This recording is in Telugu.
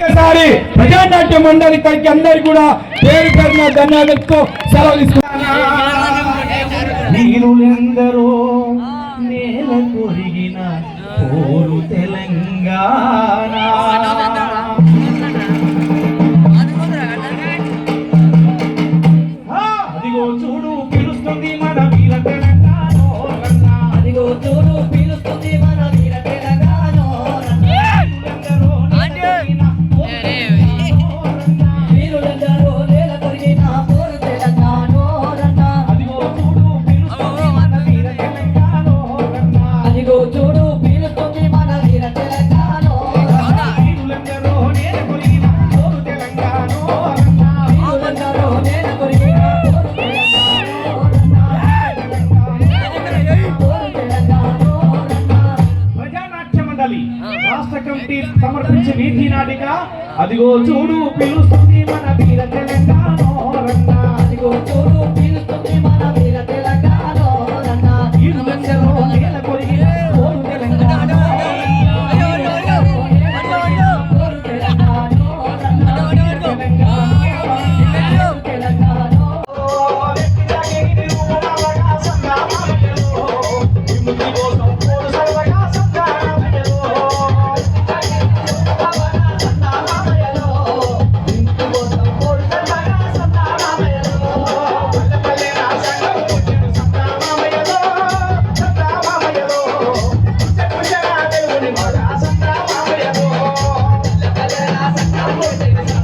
ఒక్కసారి ప్రజానాట్య మండలి కలిగి అందరు కూడా పేరు పేరున ధన్యవాదాలతో సెలవు తీసుకున్నారు నేల కొరిగిన పోరు తెలంగాణ. మండలి రాష్ట్ర కమిటీ సమర్పించే వీధి నాటిక. అదిగో చూడు పిలుస్తుంది మన వీర తెలంగాణ. fuerte, gracias.